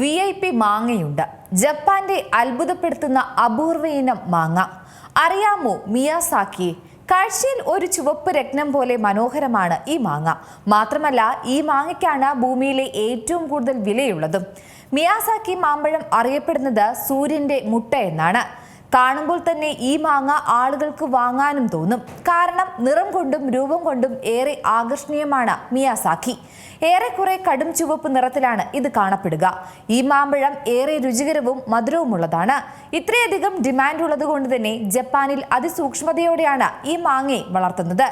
V I P മാങ്ങയുണ്ട്. ജപ്പാന്റെ അത്ഭുതപ്പെടുത്തുന്ന അപൂർവ ഇനം മാങ്ങ. അറിയാമോ മിയാസാക്കി? കാഴ്ചയിൽ ഒരു ചുവപ്പ് രത്നം പോലെ മനോഹരമാണ് ഈ മാങ്ങ. മാത്രമല്ല ഈ മാങ്ങയ്ക്കാണ് ഭൂമിയിലെ ഏറ്റവും കൂടുതൽ വിലയുള്ളതും. മിയാസാക്കി മാമ്പഴം അറിയപ്പെടുന്നത് സൂര്യന്റെ മുട്ട എന്നാണ്. കാണുമ്പോൾ തന്നെ ഈ മാങ്ങ ആളുകൾക്ക് വാങ്ങാനും തോന്നും. കാരണം നിറം കൊണ്ടും രൂപം കൊണ്ടും ഏറെ ആകർഷണീയമാണ് മിയാസാക്കി. ഏറെക്കുറെ കടും ചുവപ്പ് നിറത്തിലാണ് ഇത് കാണപ്പെടുക. ഈ മാമ്പഴം ഏറെ രുചികരവും മധുരവുമുള്ളതാണ്. ഇത്രയധികം ഡിമാൻഡ് ഉള്ളതുകൊണ്ട് തന്നെ ജപ്പാനിൽ അതിസൂക്ഷ്മതയോടെയാണ് ഈ മാങ്ങയെ വളർത്തുന്നത്.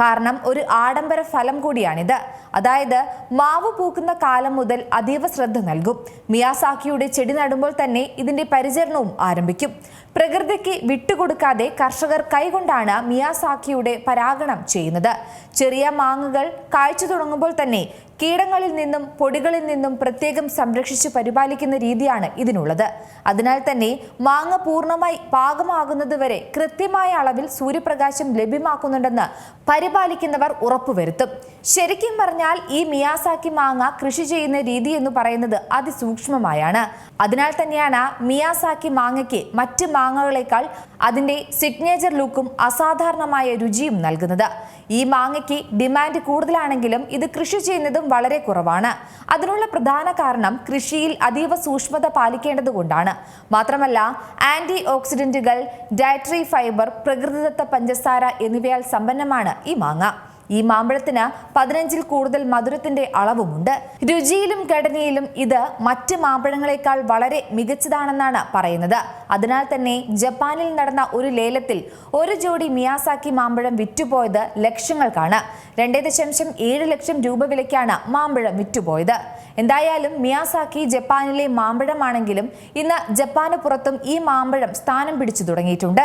കാരണം ഒരു ആഡംബര ഫലം കൂടിയാണിത്. അതായത് മാവ് പൂക്കുന്ന കാലം മുതൽ അതീവ ശ്രദ്ധ നൽകും. മിയാസാക്കിയുടെ ചെടി നടുമ്പോൾ തന്നെ ഇതിന്റെ പരിചരണവും ആരംഭിക്കും. പ്രകൃതിക്ക് വിട്ടുകൊടുക്കാതെ കർഷകർ കൈകൊണ്ടാണ് മിയാസാക്കിയുടെ പരാഗണം ചെയ്യുന്നത്. ചെറിയ മാങ്ങകൾ കാഴ്ച തുടങ്ങുമ്പോൾ തന്നെ കീടങ്ങളിൽ നിന്നും പൊടികളിൽ നിന്നും പ്രത്യേകം സംരക്ഷിച്ച് പരിപാലിക്കുന്ന രീതിയാണ് ഇതിനുള്ളത്. അതിനാൽ തന്നെ മാങ്ങ പൂർണമായി പാകമാകുന്നതുവരെ കൃത്യമായ അളവിൽ സൂര്യപ്രകാശം ലഭ്യമാക്കുന്നുണ്ടെന്ന് പരിപാലിക്കുന്നവർ ഉറപ്പുവരുത്തും. ശരിക്കും പറഞ്ഞാൽ ഈ മിയാസാക്കി മാങ്ങ കൃഷി ചെയ്യുന്ന രീതി എന്ന് പറയുന്നത് അതിസൂക്ഷ്മമായാണ്. അതിനാൽ തന്നെയാണ് മിയാസാക്കി മാങ്ങയ്ക്ക് മറ്റ് മാങ്ങകളേക്കാൾ അതിന്റെ സിഗ്നേച്ചർ ലുക്കും അസാധാരണമായ രുചിയും നൽകുന്നത്. ഈ മാങ്ങയ്ക്ക് ഡിമാൻഡ് കൂടുതലാണെങ്കിലും ഇത് കൃഷി ചെയ്യുന്നതും വളരെ കുറവാണ്. അതിനുള്ള പ്രധാന കാരണം കൃഷിയിൽ അതീവ സൂക്ഷ്മത പാലിക്കേണ്ടതുകൊണ്ടാണ്. മാത്രമല്ല ആന്റി ഓക്സിഡന്റുകൾ ഡയറ്ററി ഫൈബർ പ്രകൃതിദത്ത പഞ്ചസാര എന്നിവയാൽ സമ്പന്നമാണ് ഈ മാങ്ങ. ഈ മാമ്പഴത്തിന് പതിനഞ്ചിൽ കൂടുതൽ മധുരത്തിന്റെ അളവുമുണ്ട്. രുചിയിലും ഘടനയിലും ഇത് മറ്റ് മാമ്പഴങ്ങളെക്കാൾ വളരെ മികച്ചതാണെന്നാണ് പറയുന്നത്. അതിനാൽ തന്നെ ജപ്പാനിൽ നടന്ന ഒരു ലേലത്തിൽ ഒരു ജോഡി മിയാസാക്കി മാമ്പഴം വിറ്റുപോയത് ലക്ഷങ്ങൾക്കാണ്. രണ്ടേ ദശാംശം ഏഴ് ലക്ഷം രൂപ വിലയ്ക്കാണ് മാമ്പഴം വിറ്റുപോയത്. എന്തായാലും മിയാസാക്കി ജപ്പാനിലെ മാമ്പഴമാണെങ്കിലും ഇന്ന് ജപ്പാന് പുറത്തും ഈ മാമ്പഴം സ്ഥാനം പിടിച്ചു തുടങ്ങിയിട്ടുണ്ട്.